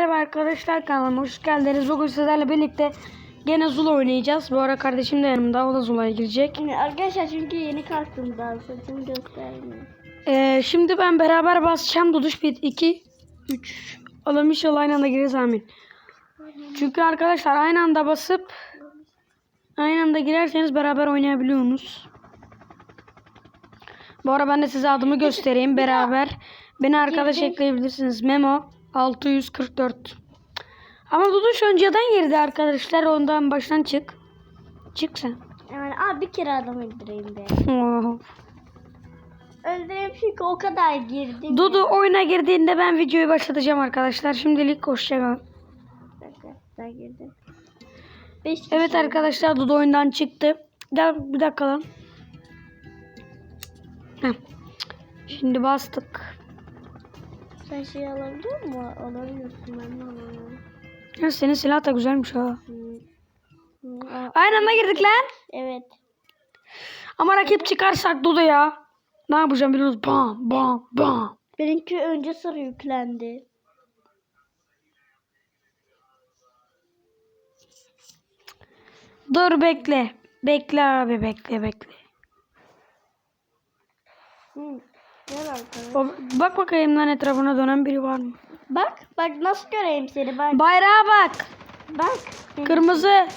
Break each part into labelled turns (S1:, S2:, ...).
S1: Merhaba arkadaşlar kanalıma hoş geldiniz. Bugün sizlerle birlikte gene Zula oynayacağız. Bu ara kardeşim de yanımda. O da Zula'ya girecek.
S2: Yani arkadaşlar çünkü yeni kalktım daha saçımı göstermiyor.
S1: Ee, şimdi ben beraber basacağım. Duduş 1, 2, 3. Allah'ım inşallah aynı anda gireriz amin. Çünkü arkadaşlar aynı anda basıp aynı anda girerseniz beraber oynayabiliyorsunuz. Bu ara ben de size adımı göstereyim beraber. Beni arkadaş ekleyebilirsiniz. Memo 644. Ama Duduş önceden girdi arkadaşlar. Ondan baştan çık. Çık sen.
S2: Yani abi bir kere adam öldüreyim be. Öldüreyim çünkü o kadar girdim.
S1: Dudu
S2: ya.
S1: oyuna girdiğinde ben videoyu başlatacağım arkadaşlar. Şimdilik hoşçakalın. Evet arkadaşlar Dudu oyundan çıktı. Gel bir dakika lan. Heh. Şimdi bastık.
S2: Sen şey alabiliyor musun? Alamıyorsun ben de alamıyorum.
S1: Ya senin silah da güzelmiş ha.
S2: Hmm.
S1: Aynı anda girdik lan.
S2: Evet.
S1: Ama rakip çıkarsak Dudu ya. Ne yapacağım biliyoruz? Bam bam bam.
S2: Benimki önce sarı yüklendi.
S1: Dur bekle. Bekle abi bekle bekle.
S2: Hmm. Gel arkadaş.
S1: Bak bakayım lan etrafına dönen biri var mı?
S2: Bak bak nasıl göreyim seni bak.
S1: Bayrağa bak.
S2: Bak.
S1: Kırmızı.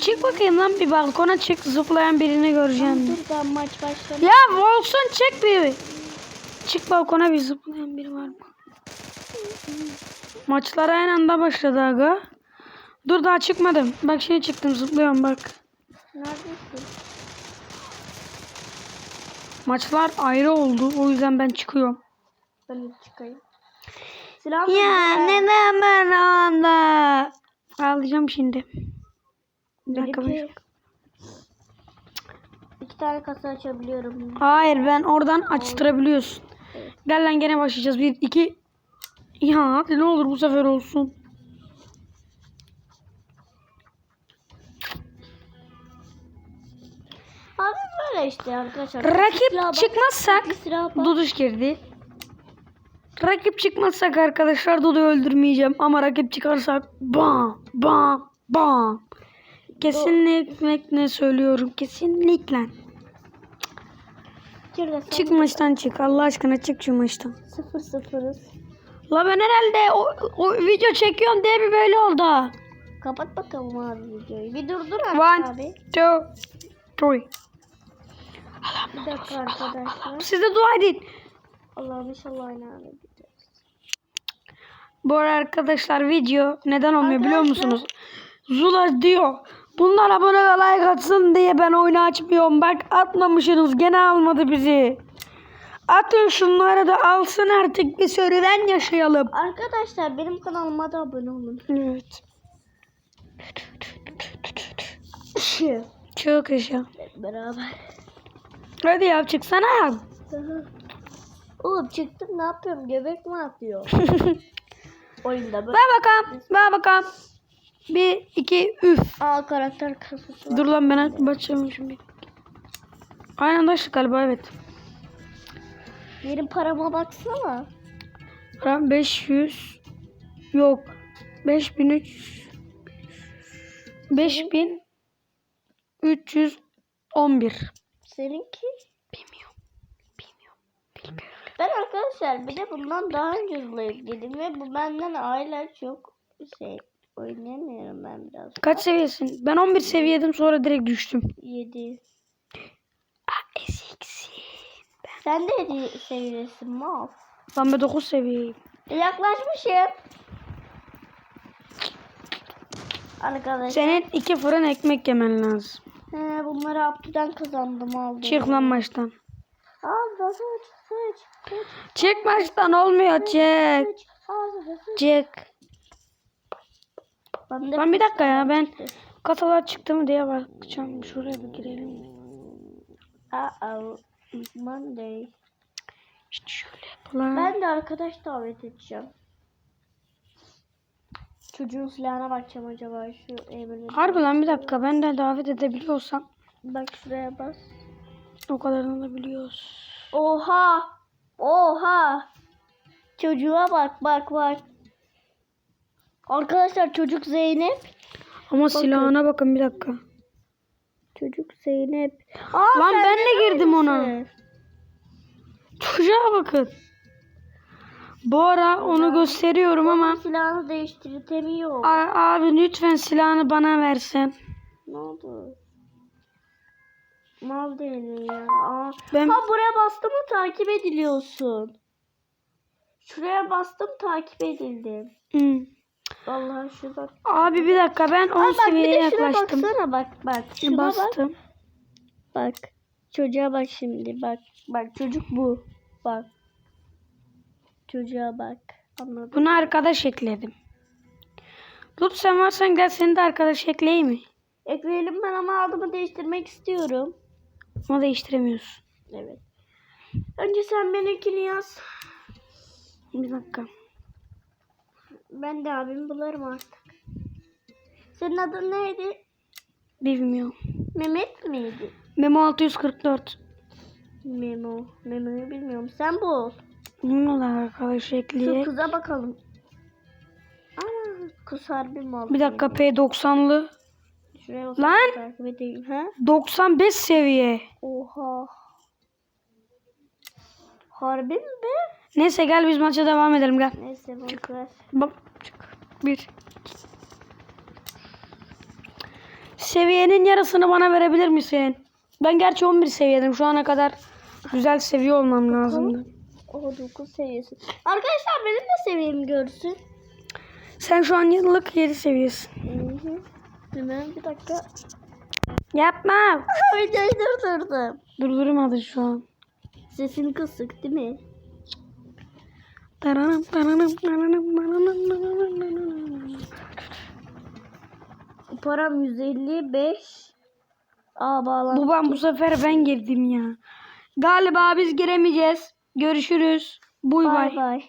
S1: Çık bakayım lan bir balkona çık zıplayan birini göreceğim.
S2: Dur daha maç başladı.
S1: Ya olsun çık bir. Çık balkona bir zıplayan biri var mı? Maçlar aynı anda başladı aga. Dur daha çıkmadım. Bak şimdi çıktım zıplıyorum bak.
S2: Neredesin?
S1: Maçlar ayrı oldu. O yüzden ben çıkıyorum.
S2: Ben de çıkayım. Silah
S1: Ya neden ben anda? Ağlayacağım şimdi. Bir dakika ben-.
S2: İki tane kasa açabiliyorum.
S1: Hayır ben oradan açtırabiliyorsun. Gel lan gene başlayacağız. Bir iki. Ya ne olur bu sefer olsun.
S2: Böyle işte arkadaşlar.
S1: Rakip
S2: bak.
S1: çıkmazsak. Duduş girdi. Rakip çıkmazsak arkadaşlar Dudu'yu öldürmeyeceğim. Ama rakip çıkarsak bam bam bam. Kesinlikle ne söylüyorum. Kesinlikle. Çık maçtan çık. Allah aşkına çık şu maçtan.
S2: sıfır sıfırız.
S1: La ben herhalde o, o video çekiyorum diye bir böyle oldu.
S2: Kapat bakalım abi videoyu. Bir durdur artık
S1: One,
S2: abi.
S1: two, three.
S2: Bir dakika arkadaşlar.
S1: Siz de dua edin.
S2: Allah'ım inşallah aynı anda gideriz.
S1: Bu arada arkadaşlar video neden olmuyor biliyor
S2: Arkadaşlar-
S1: musunuz? Zula diyor. Bunlar abone ve like atsın diye ben oyunu açmıyorum. Bak atmamışsınız gene almadı bizi. Atın şunları da alsın artık bir serüven yaşayalım.
S2: Arkadaşlar benim kanalıma da abone olun.
S1: Evet. Çok yaşa.
S2: Hep beraber.
S1: Hadi yap çıksana yap.
S2: Oğlum çıktım ne yapıyorum? Göbek mi atıyor? Oyunda böyle.
S1: Ver bakalım. Ver bakalım. Bir, iki, üf.
S2: Aa karakter kasası var.
S1: Dur lan ben başlamışım bir. Aynı anda açtık galiba evet.
S2: Benim parama baksana.
S1: Param 500 yok. 5003 5311
S2: Seninki?
S1: Bilmiyorum. Bilmiyorum. Bilmiyorum.
S2: Ben arkadaşlar bir de bundan daha önce yükledim ve bu benden hala çok şey oynayamıyorum ben biraz.
S1: Kaç seviyesin? Ben 11 seviyeydim sonra direkt düştüm.
S2: 7.
S1: Ah eziksin.
S2: Sen de 7 seviyesin mal.
S1: Ben ben 9 seviyeyim.
S2: E, yaklaşmışım. Arkadaşlar.
S1: Senin iki fırın ekmek yemen lazım.
S2: He, bunları Abdü'den kazandım aldım.
S1: Çık lan maçtan.
S2: Aa sıç sıç sıç
S1: Çık maçtan olmuyor çık.
S2: Aa sıç.
S1: Çık.
S2: Ben
S1: Lan bir dakika ya ben kasalar çıktı mı diye bakacağım. Şuraya bir girelim.
S2: Uh-oh. Monday.
S1: İşte şöyle yapalım.
S2: Ben de arkadaş davet edeceğim. Çocuğun silahına bakacağım acaba şu Emre'nin.
S1: Harbi lan bir dakika ben de davet edebiliyorsam
S2: Bak şuraya bas.
S1: o kadarını da biliyoruz.
S2: Oha! Oha! Çocuğa bak bak bak. Arkadaşlar çocuk Zeynep.
S1: Ama silahına bakın bir dakika.
S2: Çocuk Zeynep. Aa,
S1: Lan ben de girdim ona. Çocuğa bakın. Bu ara onu gösteriyorum ama
S2: Silahını değiştirtemiyor.
S1: A- abi lütfen silahını bana versen.
S2: Ne oldu? Mal deli ya. Aa.
S1: Ben
S2: Ha buraya bastım mı takip ediliyorsun. Şuraya bastım takip edildim.
S1: Hı.
S2: Vallahi şurada.
S1: Abi bir dakika ben 10
S2: Aa, bak bir
S1: seviyeye
S2: de şuna
S1: yaklaştım.
S2: baksana bak bak. Şuna bak.
S1: Bastım.
S2: Bak. Çocuğa bak şimdi bak. Bak çocuk bu. Bak. Çocuğa bak. Anladın?
S1: Bunu arkadaş ekledim. Lut sen varsan gel seni de arkadaş ekleyeyim mi?
S2: Ekleyelim ben ama adımı değiştirmek istiyorum.
S1: Ama değiştiremiyorsun.
S2: Evet. Önce sen benimkini yaz.
S1: Bir dakika.
S2: Ben de abimi bularım artık. Senin adın neydi?
S1: Bilmiyorum.
S2: Mehmet miydi?
S1: Memo 644.
S2: Memo. Memo'yu bilmiyorum. Sen bul.
S1: Bununla da arkadaş
S2: Şu
S1: ekleyek.
S2: kıza bakalım. Aa, kız harbi mal.
S1: Bir dakika P90'lı.
S2: Şuraya bak.
S1: Lan!
S2: Takip edeyim. Ha?
S1: 95 seviye.
S2: Oha. Harbi mi be?
S1: Neyse gel biz maça devam edelim gel.
S2: Neyse boş ver.
S1: Bak çık. Bir. Seviyenin yarısını bana verebilir misin? Ben gerçi 11 seviyedim. Şu ana kadar güzel seviye olmam lazımdı.
S2: Oha 9 seviyesi. Arkadaşlar benim de seviyemi görsün.
S1: Sen şu an yıllık 7 seviyesin.
S2: Hı hı. Hemen bir dakika.
S1: Yapma.
S2: Videoyu durdurdum.
S1: Durdurmadı şu an.
S2: Sesin kısık değil mi?
S1: Taranım, taranım, taranım, taranım, taranım.
S2: Param 155. Aa bağlan.
S1: Babam bu sefer ben girdim ya. Galiba biz giremeyeceğiz. Görüşürüz. Bay.
S2: bay.